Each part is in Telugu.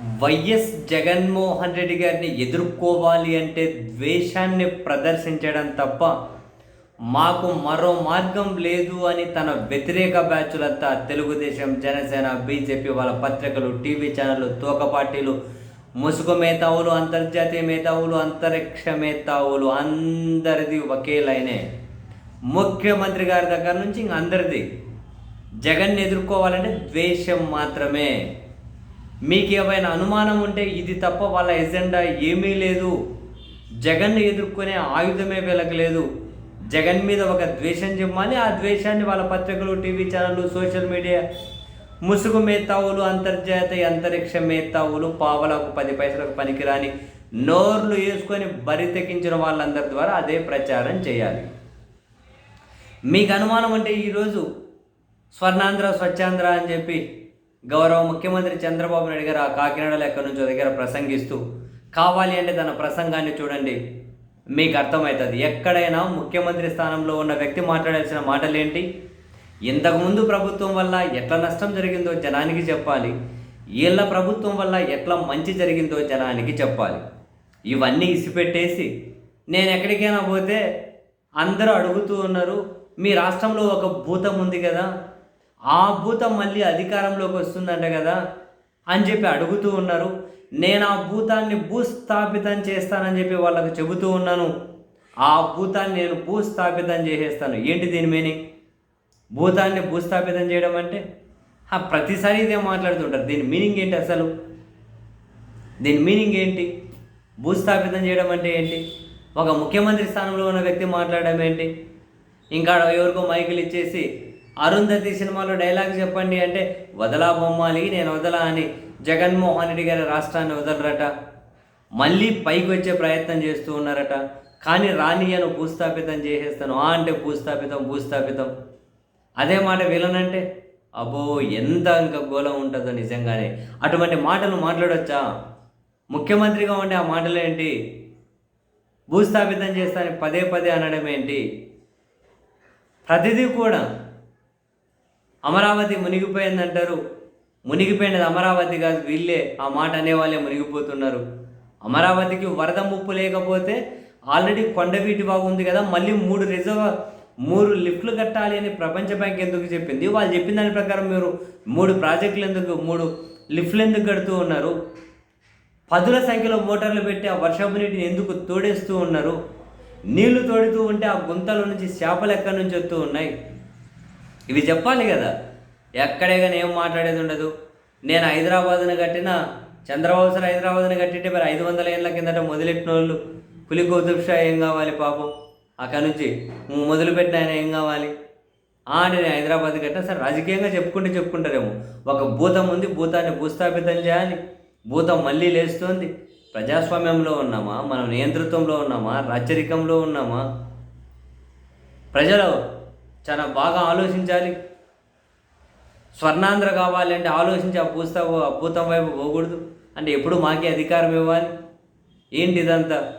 వైఎస్ జగన్మోహన్ రెడ్డి గారిని ఎదుర్కోవాలి అంటే ద్వేషాన్ని ప్రదర్శించడం తప్ప మాకు మరో మార్గం లేదు అని తన వ్యతిరేక బ్యాచులంతా తెలుగుదేశం జనసేన బీజేపీ వాళ్ళ పత్రికలు టీవీ ఛానళ్ళు తోక పార్టీలు ముసుగు మేధావులు అంతర్జాతీయ మేధావులు అంతరిక్ష మేధావులు అందరిది ఒకే లైనే. ముఖ్యమంత్రి గారి దగ్గర నుంచి ఇంక అందరిది. జగన్ ఎదుర్కోవాలంటే ద్వేషం మాత్రమే. మీకు ఏమైనా అనుమానం ఉంటే ఇది తప్ప వాళ్ళ ఎజెండా ఏమీ లేదు. జగన్ ఎదుర్కొనే ఆయుధమే వీళ్ళకి జగన్ మీద ఒక ద్వేషం చెప్పాలి ఆ ద్వేషాన్ని వాళ్ళ పత్రికలు టీవీ ఛానళ్ళు సోషల్ మీడియా ముసుగు మేతావులు అంతర్జాతీయ అంతరిక్ష మేతావులు పావలకు పది పైసలకు పనికిరాని నోర్లు వేసుకొని బరి తెగించిన వాళ్ళందరి ద్వారా అదే ప్రచారం చేయాలి. మీకు అనుమానం అంటే ఈరోజు స్వర్ణాంధ్ర స్వచ్ఛాంధ్ర అని చెప్పి గౌరవ ముఖ్యమంత్రి చంద్రబాబు నాయుడు గారు ఆ కాకినాడలో ఎక్కడి నుంచో దగ్గర ప్రసంగిస్తూ కావాలి అంటే తన ప్రసంగాన్ని చూడండి మీకు అర్థమవుతుంది. ఎక్కడైనా ముఖ్యమంత్రి స్థానంలో ఉన్న వ్యక్తి మాట్లాడాల్సిన మాటలు ఏంటి ఇంతకుముందు ప్రభుత్వం వల్ల ఎట్లా నష్టం జరిగిందో జనానికి చెప్పాలి. వీళ్ళ ప్రభుత్వం వల్ల ఎట్లా మంచి జరిగిందో జనానికి చెప్పాలి. ఇవన్నీ ఇసిపెట్టేసి నేను ఎక్కడికైనా పోతే అందరూ అడుగుతూ ఉన్నారు మీ రాష్ట్రంలో ఒక భూతం ఉంది కదా ఆ భూతం మళ్ళీ అధికారంలోకి వస్తుందంట కదా అని చెప్పి అడుగుతూ ఉన్నారు. నేను ఆ భూతాన్ని భూస్థాపితం చేస్తానని చెప్పి వాళ్ళకు చెబుతూ ఉన్నాను. ఆ భూతాన్ని నేను భూస్థాపితం చేసేస్తాను. ఏంటి దీని మీనింగ్ భూతాన్ని భూస్థాపితం చేయడం అంటే? ప్రతిసారి ఇదే మాట్లాడుతుంటారు. దీని మీనింగ్ ఏంటి అసలు? దీని మీనింగ్ ఏంటి? భూస్థాపితం చేయడం అంటే ఏంటి? ఒక ముఖ్యమంత్రి స్థానంలో ఉన్న వ్యక్తి మాట్లాడడం ఏంటి? ఇంకా ఎవరికో మైకులు ఇచ్చేసి అరుంధతి సినిమాలో డైలాగ్ చెప్పండి అంటే వదలా బొమ్మాలి నేను వదలా అని జగన్మోహన్ రెడ్డి గారి రాష్ట్రాన్ని వదలరట. మళ్ళీ పైకి వచ్చే ప్రయత్నం చేస్తూ ఉన్నారట. కానీ రానియను భూస్థాపితం చేసేస్తాను. ఆ అంటే భూస్థాపితం భూస్థాపితం. అదే మాట వీలనంటే అబ్బో ఎంత ఇంకా గోళం ఉంటుందో నిజంగానే. అటువంటి మాటలు మాట్లాడొచ్చా? ముఖ్యమంత్రిగా ఉండే ఆ మాటలు ఏంటి భూస్థాపితం చేస్తానని పదే పదే అనడం ఏంటి ప్రతిదీ కూడా అమరావతి మునిగిపోయిందంటారు. మునిగిపోయినది అమరావతి కాదు వీళ్ళే ఆ మాట అనేవాళ్ళే మునిగిపోతున్నారు. అమరావతికి వరద ముప్పు లేకపోతే ఆల్రెడీ కొండవీటి బాగు ఉంది కదా మళ్ళీ మూడు రిజర్వ్ మూడు లిఫ్ట్లు కట్టాలి అని ప్రపంచ బ్యాంక్ ఎందుకు చెప్పింది? వాళ్ళు చెప్పిన దాని ప్రకారం మీరు మూడు ప్రాజెక్టులు ఎందుకు మూడు లిఫ్ట్లు ఎందుకు కడుతూ ఉన్నారు? పదుల సంఖ్యలో మోటార్లు పెట్టి ఆ వర్షపు నీటిని ఎందుకు తోడేస్తూ ఉన్నారు? నీళ్ళు తోడుతూ ఉంటే ఆ గుంతల నుంచి చేపలు ఎక్కడి నుంచి వస్తూ ఉన్నాయి? ఇవి చెప్పాలి కదా. ఎక్కడే కానీ ఏం మాట్లాడేది ఉండదు. నేను హైదరాబాద్ను కట్టిన చంద్రబాబు సార్ హైదరాబాద్ని కట్టింటే మరి ఐదు వందల ఏళ్ళ కిందట మొదలెట్టిన వాళ్ళు పులి కౌతుబ్ షా ఏం కావాలి పాపం? అక్కడి నుంచి మొదలుపెట్టిన ఆయన ఏం కావాలి? ఆ నేను హైదరాబాద్ కట్టిన సరే రాజకీయంగా చెప్పుకుంటే చెప్పుకుంటారేమో. ఒక భూతం ఉంది భూతాన్ని భూస్థాపితం చేయాలి. భూతం మళ్ళీ లేస్తుంది. ప్రజాస్వామ్యంలో ఉన్నామా? మనం నియంతృత్వంలో ఉన్నామా? రాచరికంలో ఉన్నామా? ప్రజలు చాలా బాగా ఆలోచించాలి. స్వర్ణాంధ్ర కావాలి అంటే ఆలోచించి ఆ పూస్త ఆ భూతం వైపు పోకూడదు. అంటే ఎప్పుడు మాకే అధికారం ఇవ్వాలి. ఏంటి ఇదంతా?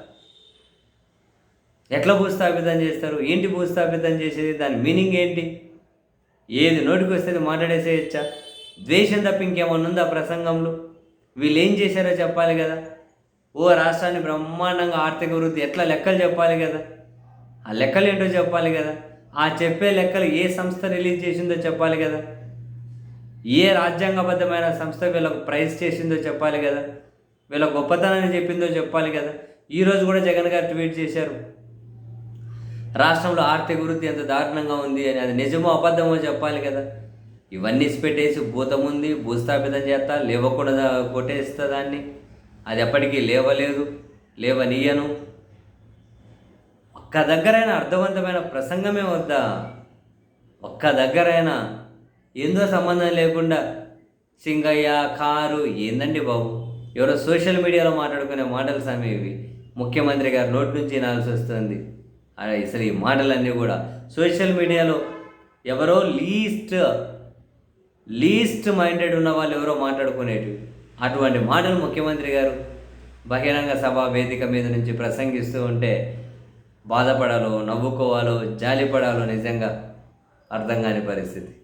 ఎట్లా భూస్థాపితం చేస్తారు? ఏంటి భూస్థాపితం చేసేది? దాని మీనింగ్ ఏంటి? ఏది? నోటికి వస్తే మాట్లాడేసేయచ్చా? ద్వేషం తప్ప ఇంకేమన్నా ఉందా ప్రసంగంలో? వీళ్ళు ఏం చేశారో చెప్పాలి కదా. ఓ రాష్ట్రాన్ని బ్రహ్మాండంగా ఆర్థిక వృద్ధి ఎట్లా లెక్కలు చెప్పాలి కదా? ఆ లెక్కలు ఏంటో చెప్పాలి కదా. ఆ చెప్పే లెక్కలు ఏ సంస్థ రిలీజ్ చేసిందో చెప్పాలి కదా. ఏ రాజ్యాంగబద్ధమైన సంస్థ వీళ్ళకు ప్రైజ్ చేసిందో చెప్పాలి కదా. వీళ్ళ గొప్పతనాన్ని చెప్పిందో చెప్పాలి కదా. ఈరోజు కూడా జగన్ గారు ట్వీట్ చేశారు. రాష్ట్రంలో ఆర్థిక వృద్ధి ఎంత దారుణంగా ఉంది అని అది నిజమో అబద్ధమో చెప్పాలి కదా. ఇవన్నీ పెట్టేసి భూతం ఉంది భూస్థాపితం చేస్తా లేవకుండా కొట్టేస్తా దాన్ని. అది ఎప్పటికీ లేవలేదు లేవనీయను. ఒక్క దగ్గరైనా అర్థవంతమైన ప్రసంగమే వద్దా? ఒక్క దగ్గరైనా ఏందో సంబంధం లేకుండా? సింగయ్య కారు ఏందండి బాబు? ఎవరో సోషల్ మీడియాలో మాట్లాడుకునే మాటలు స్వామి ఇవి. ముఖ్యమంత్రి గారు నోటి నుంచి వినాల్సి వస్తుంది. అసలు ఈ మాటలన్నీ కూడా సోషల్ మీడియాలో ఎవరో లీస్ట్ లీస్ట్ మైండెడ్ ఉన్న వాళ్ళు ఎవరో మాట్లాడుకునేటివి అటువంటి మాటలు ముఖ్యమంత్రి గారు బహిరంగ సభ వేదిక మీద నుంచి ప్రసంగిస్తూ ఉంటే బాధపడాలో నవ్వుకోవాలో జాలిపడాలో నిజంగా అర్థం కాని పరిస్థితి.